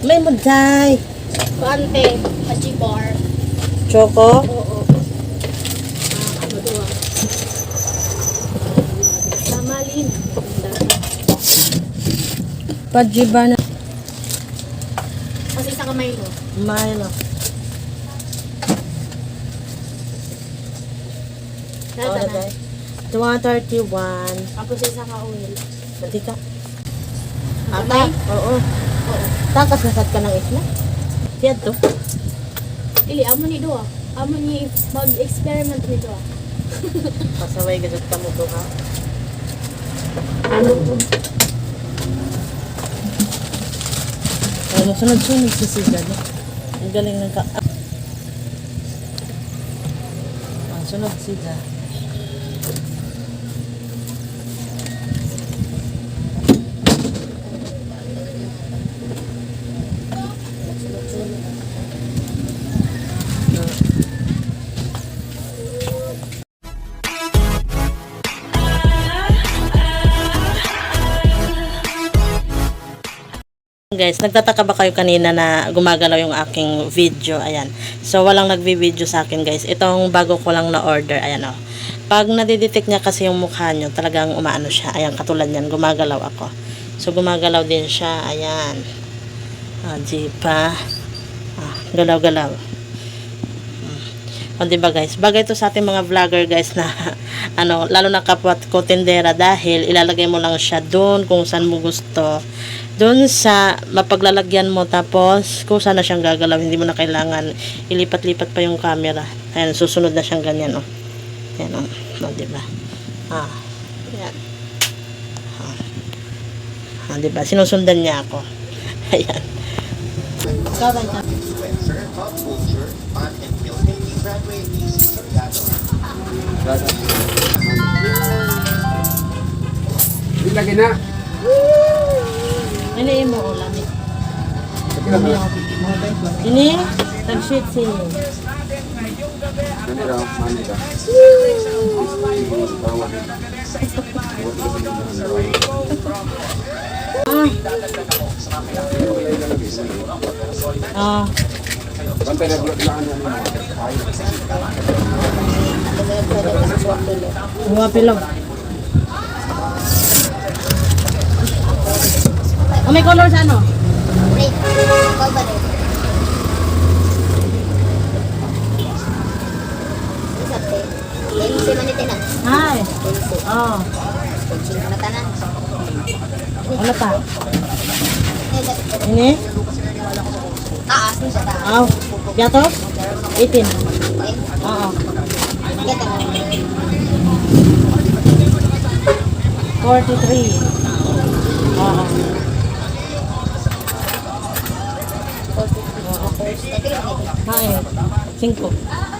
May muday. Kuante, haji bar. Choco. Oo. Ah, ano doon? Samalin. Pajiba na. Kasi sa kamay mo. Milo. Nata na. guys. 231. Tapos isa ka oil. Hindi ka. Ata. Oo. Oo. Takas na ka ng isla. Siya to. Ili, amo ni doa. Amo ni mag-experiment ni doa. Pasaway ka mo to ha. Ano, sunod-sunod si Sigan. Ang galing ng ka... Ah, sunod sila. Guys, nagtataka ba kayo kanina na gumagalaw yung aking video? Ayan. So, walang nagvi-video sa akin, guys. Itong bago ko lang na order. Ayan, oh. Pag nadidetect niya kasi yung mukha nyo, talagang umaano siya. Ayan, katulad yan. Gumagalaw ako. So, gumagalaw din siya. Ayan. Ah, jeepa. Ah, galaw-galaw. O, diba guys? Bagay to sa ating mga vlogger guys na ano, lalo na kapwa ko tindera dahil ilalagay mo lang siya doon kung saan mo gusto. Doon sa mapaglalagyan mo tapos kung saan na siyang gagalaw. Hindi mo na kailangan ilipat-lipat pa yung camera. Ayan, susunod na siyang ganyan oh. Ayan oh. O, diba? Ah. Ayan. Ah. Diba? Sinusundan niya ako. Ayan. Influencer, pop culture, art and filmmaking si Soriano. Hindi lagi na. Ini mo ulam. Sige lang na. Ini tag-sheet si Ano raw, mani ka. Bawal. Ah, mga pilog. Oh, may color sa ano? Wait, ikaw ba rin? Isate. Lensi man ito na. Hi. Lensi. Oh, Lensi na tanan. ano pa? Eh, dati- Ini? Taas mo sa taas. Aw. Yato? 18. Eh, Oo. 43. Oo. Ito. Hi. 5.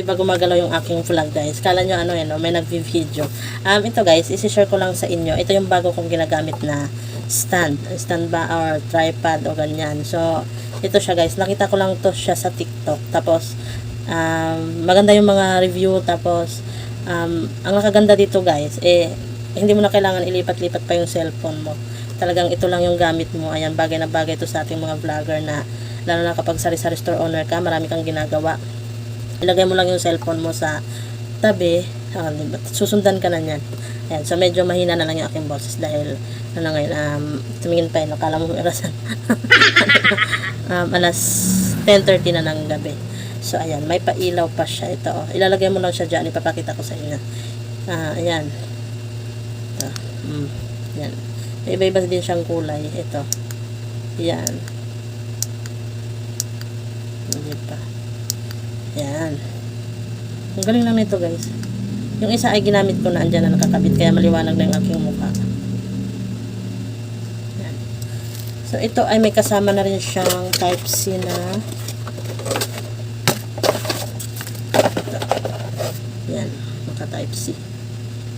di ba gumagalaw yung aking vlog guys? Kala nyo ano yan, may nag-video. Um, ito guys, isi-share ko lang sa inyo. Ito yung bago kong ginagamit na stand. Stand ba or tripod o ganyan. So, ito siya guys. Nakita ko lang to siya sa TikTok. Tapos, um, maganda yung mga review. Tapos, um, ang nakaganda dito guys, eh, hindi mo na kailangan ilipat-lipat pa yung cellphone mo. Talagang ito lang yung gamit mo. Ayan, bagay na bagay ito sa ating mga vlogger na lalo na kapag sari-sari store owner ka, marami kang ginagawa ilagay mo lang yung cellphone mo sa tabi, ah, susundan ka na niyan. Ayan, so medyo mahina na lang yung aking boses dahil ano ngayon, um, tumingin pa yun, akala mo irasan. um, alas 10.30 na ng gabi. So ayan, may pailaw pa siya ito. Oh. Ilalagay mo lang siya dyan, ipapakita ko sa inyo. Ah, ayan. Ito. Mm. Yan. May iba-iba din siyang kulay. Ito. Yan. Hindi pa. Yan. Ang galing lang nito guys. Yung isa ay ginamit ko na andyan na nakakabit kaya maliwanag na yung aking mukha. Yan. So ito ay may kasama na rin siyang type C na Yan, maka type C.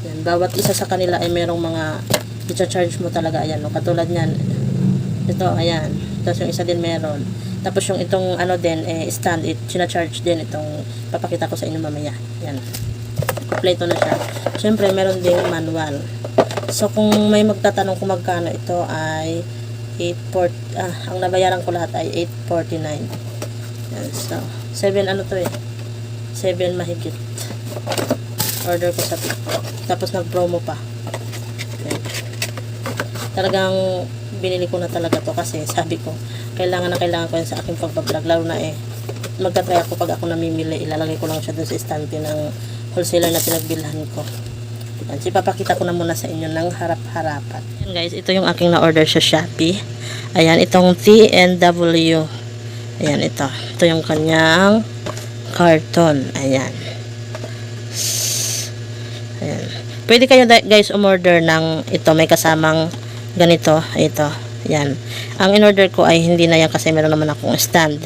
Yan, bawat isa sa kanila ay merong mga i-charge mo talaga ayan, no? katulad niyan. Ito, ayan. Tapos yung isa din meron. Tapos yung itong ano din eh stand it, charge din itong papakita ko sa inyo mamaya. Yan. Kompleto na siya. Syempre meron ding manual. So kung may magtatanong kung magkano ito ay 840 ah, ang nabayaran ko lahat ay 849. Yan, so 7 ano to eh. 7 mahigit. Order ko sa. Tapos nag-promo pa. Yan. Talagang binili ko na talaga to kasi sabi ko kailangan na kailangan ko yan sa aking pagbablog lalo na eh magtatry ako pag ako namimili ilalagay ko lang siya dun sa estante ng wholesaler na pinagbilhan ko. Yan, so ipapakita ko na muna sa inyo ng harap-harapan. Yan guys, ito yung aking na-order sa Shopee. Ayan, itong TNW ayan, ito. Ito yung kanyang carton. Ayan. Ayan. Pwede kayo guys umorder ng ito. May kasamang ganito. Ito yan. Ang in-order ko ay hindi na yan kasi meron naman akong stand.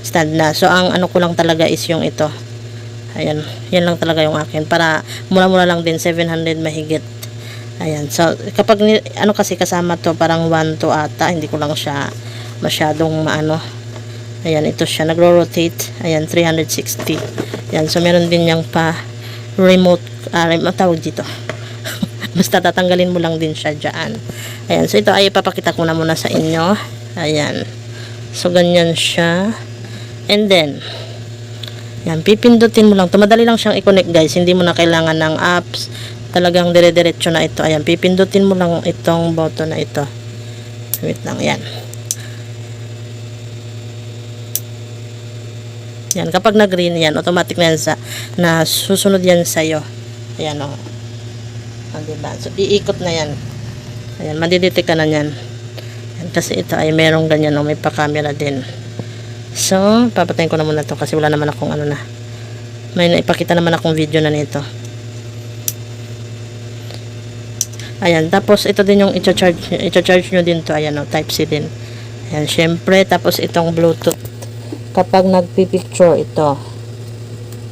Stand na. So ang ano ko lang talaga is yung ito. Ayan. Yan lang talaga yung akin. Para mura-mura lang din 700 mahigit. Ayan. So kapag ni, ano kasi kasama to parang 1 to ata hindi ko lang siya masyadong maano. Ayan ito siya. Nagro-rotate. Ayan 360 ayan. So meron din yang pa remote ah, remote tawag dito basta tatanggalin mo lang din siya dyan. Ayan so ito ay ipapakita ko na muna sa inyo. Ayan. So ganyan siya. And then yan pipindutin mo lang tumadali lang siyang i-connect guys. Hindi mo na kailangan ng apps. Talagang dire-diretso na ito. Ayan pipindutin mo lang itong button na ito. Wait lang yan yan kapag na green yan automatic na yan sa na susunod yan sa'yo. Ayan o oh, diba? so iikot na yan. Ayan madidetect ka na yan Yan, kasi ito ay merong ganyan o may pa camera din. So papatayin ko na muna to kasi wala naman akong ano na. May naipakita naman akong video na nito. Ayan tapos ito din yung i-charge i-charge nyo din to. Ayan o type C din. Ayan syempre tapos itong bluetooth. Kapag nagpipicture ito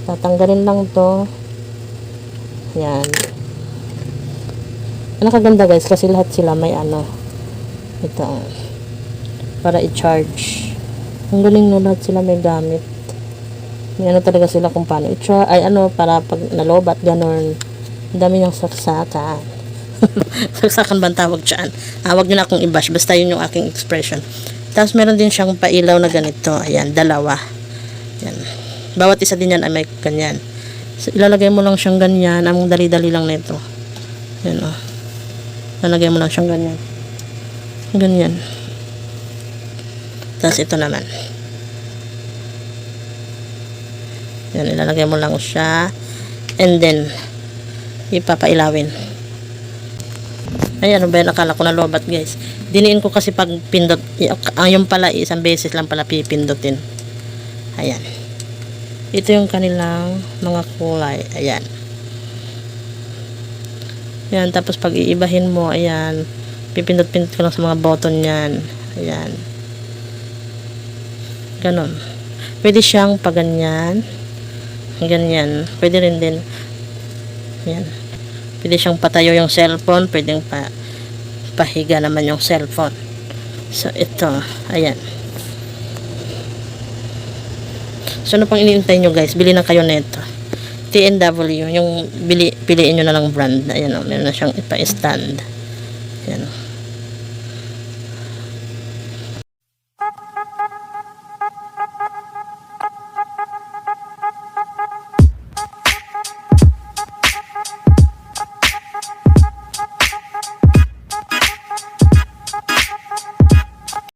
tatanggalin lang to. Yan nakaganda guys kasi lahat sila may ano ito para i-charge. Ang galing no lahat sila may gamit. May ano talaga sila kung paano i-charge ay ano para pag nalobat ganon ang dami niyang saksakan. Saksakan ba ang tawag dyan? Ah, wag nyo na akong i-bash basta yun yung aking expression. Tapos meron din siyang pailaw na ganito. Ayan dalawa. Yan bawat isa din yan ay may ganyan. So, ilalagay mo lang siyang ganyan. Ang dali-dali lang nito. Yan o lalagay mo lang siyang ganyan ganyan tapos ito naman yan ilalagay mo lang siya and then ipapailawin Ayan, ba yun? Akala ko na lobat, guys. Diniin ko kasi pag pindot, ang yung pala, isang beses lang pala pipindutin. Ayan. Ito yung kanilang mga kulay. Ayan. Ayan, tapos pag iibahin mo, ayan, pipindot-pindot ko lang sa mga button yan. Ayan. Ganon. Pwede siyang paganyan. Ganyan. Pwede rin din. Ayan. Pwede siyang patayo yung cellphone, pwedeng pa pahiga naman yung cellphone. So, ito, ayan. So, ano pang iniintay nyo guys? Bili na kayo nito. TNW, yung bili, piliin nyo na lang brand. Ayan o, meron na siyang ipa-stand. Ayan o.